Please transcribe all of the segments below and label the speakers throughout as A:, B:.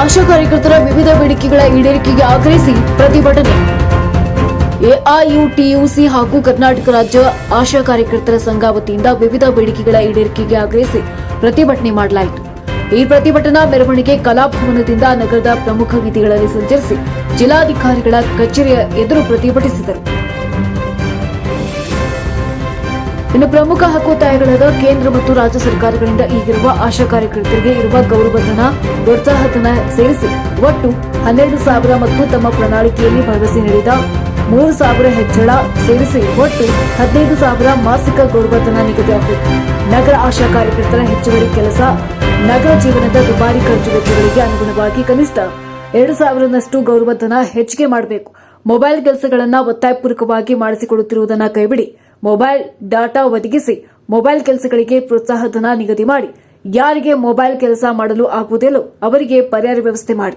A: ಆಶಾ ಕಾರ್ಯಕರ್ತರ ವಿವಿಧ ಬೇಡಿಕೆಗಳ ಈಡೇರಿಕೆಗೆ ಆಗ್ರಹಿಸಿ ಪ್ರತಿಭಟನೆ. ಎಐಯುಟಿಯುಸಿ ಹಾಗೂ ಕರ್ನಾಟಕ ರಾಜ್ಯ ಆಶಾ ಕಾರ್ಯಕರ್ತರ ಸಂಘ ವತಿಯಿಂದ ವಿವಿಧ ಬೇಡಿಕೆಗಳ ಈಡೇರಿಕೆಗೆ ಆಗ್ರಹಿಸಿ ಪ್ರತಿಭಟನೆ ಮಾಡಲಾಯಿತು. ಈ ಪ್ರತಿಭಟನಾ ಮೆರವಣಿಗೆ ಕಲಾಭವನದಿಂದ ನಗರದ ಪ್ರಮುಖ ಬೀದಿಗಳಲ್ಲಿ ಸಂಚರಿಸಿ ಜಿಲ್ಲಾಧಿಕಾರಿಗಳ ಕಚೇರಿಯ ಎದುರು ಪ್ರತಿಭಟಿಸಿದರು. ಇನ್ನು ಪ್ರಮುಖ ಹಕ್ಕೊತ್ತಾಯಗಳಾದ ಕೇಂದ್ರ ಮತ್ತು ರಾಜ್ಯ ಸರ್ಕಾರಗಳಿಂದ ಈಗಿರುವ ಆಶಾ ಕಾರ್ಯಕರ್ತರಿಗೆ ಇರುವ ಗೌರವಧನ, ಪ್ರೋತ್ಸಾಹಧನ ಸೇರಿಸಿ ಒಟ್ಟು ಹನ್ನೆರಡು ಸಾವಿರ ಮತ್ತು ತಮ್ಮ ಪ್ರಣಾಳಿಕೆಯಲ್ಲಿ ಭರವಸೆ ನೀಡಿದ ಮೂರು ಸಾವಿರ ಹೆಚ್ಚಳ ಸೇರಿಸಿ ಒಟ್ಟು ಹದಿನೈದು ಸಾವಿರ ಮಾಸಿಕ ಗೌರವಧನ ನಿಗದಿಯಾಗಬೇಕು ನಗರ ಆಶಾ ಕಾರ್ಯಕರ್ತರ ಹೆಚ್ಚುವರಿ ಕೆಲಸ ನಗರ ಜೀವನದ ದುಬಾರಿ ಖರ್ಚು ವೆಚ್ಚಗಳಿಗೆ ಅನುಗುಣವಾಗಿ ಕನಿಷ್ಠ ಎರಡು ಸಾವಿರನಷ್ಟು ಗೌರವಧನ ಹೆಚ್ಚಿಗೆ ಮಾಡಬೇಕು. ಮೊಬೈಲ್ ಕೆಲಸಗಳನ್ನು ಒತ್ತಾಯಪೂರ್ವಕವಾಗಿ ಮಾಡಿಸಿಕೊಡುತ್ತಿರುವುದನ್ನು ಕೈಬಿಡಿ. ಮೊಬೈಲ್ ಡಾಟಾ ಒದಗಿಸಿ ಮೊಬೈಲ್ ಕೆಲಸಗಳಿಗೆ ಪ್ರೋತ್ಸಾಹಧನ ನಿಗದಿ ಮಾಡಿ. ಯಾರಿಗೆ ಮೊಬೈಲ್ ಕೆಲಸ ಮಾಡಲು ಆಗುವುದಿಲ್ಲೋ ಅವರಿಗೆ ಪರಿಹಾರ ವ್ಯವಸ್ಥೆ ಮಾಡಿ.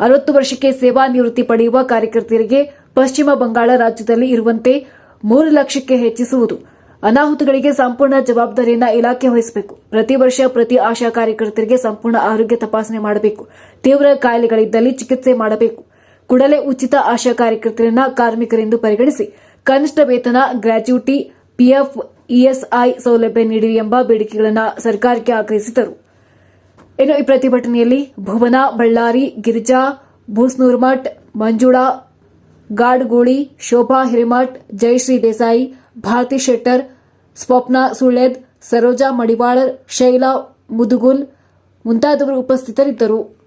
A: ಅರವತ್ತು ವರ್ಷಕ್ಕೆ ಸೇವಾ ನಿವೃತ್ತಿ ಪಡೆಯುವ ಕಾರ್ಯಕರ್ತರಿಗೆ ಪಶ್ಚಿಮ ಬಂಗಾಳ ರಾಜ್ಯದಲ್ಲಿ ಇರುವಂತೆ ಮೂರು ಲಕ್ಷಕ್ಕೆ ಹೆಚ್ಚಿಸುವುದು. ಅನಾಹುತಗಳಿಗೆ ಸಂಪೂರ್ಣ ಜವಾಬ್ದಾರಿಯನ್ನು ಇಲಾಖೆ ವಹಿಸಬೇಕು. ಪ್ರತಿ ವರ್ಷ ಪ್ರತಿ ಆಶಾ ಕಾರ್ಯಕರ್ತರಿಗೆ ಸಂಪೂರ್ಣ ಆರೋಗ್ಯ ತಪಾಸಣೆ ಮಾಡಬೇಕು. ತೀವ್ರ ಕಾಯಿಲೆಗಳಿದ್ದಲ್ಲಿ ಚಿಕಿತ್ಸೆ ಮಾಡಬೇಕು. ಕೂಡಲೇ ಉಚಿತ ಆಶಾ ಕಾರ್ಯಕರ್ತರನ್ನ ಕಾರ್ಮಿಕರೆಂದು ಪರಿಗಣಿಸಿ ಕನಿಷ್ಠ ವೇತನ, ಗ್ರಾಚ್ಯುಟಿ, ಪಿಎಫ್ ಇಎಸ್ಐ ಸೌಲಭ್ಯ ನೀಡಿ ಎಂಬ ಬೇಡಿಕೆಗಳನ್ನು ಸರ್ಕಾರಕ್ಕೆ ಆಗ್ರಹಿಸಿದರು ಇನ್ನು ಈ ಪ್ರತಿಭಟನೆಯಲ್ಲಿ ಭುವನ, ಬಳ್ಳಾರಿ, ಗಿರಿಜಾ ಭೂಸ್ನೂರ್ಮಠ್ ಮಂಜುಳಾ, ಗಾಡ್ಗೋಳಿ, ಶೋಭಾ ಹಿರಿಮಠ್, ಜಯಶ್ರೀ ದೇಸಾಯಿ, ಭಾರತಿ ಶೆಟ್ಟರ್, ಸ್ವಪ್ನ ಸುಳೆದ್ ಸರೋಜಾ ಮಡಿವಾಳರ್ ಶೈಲಾ ಮುದುಗುಲ್ ಮುಂತಾದವರು ಉಪಸ್ಥಿತರಿದ್ದರು.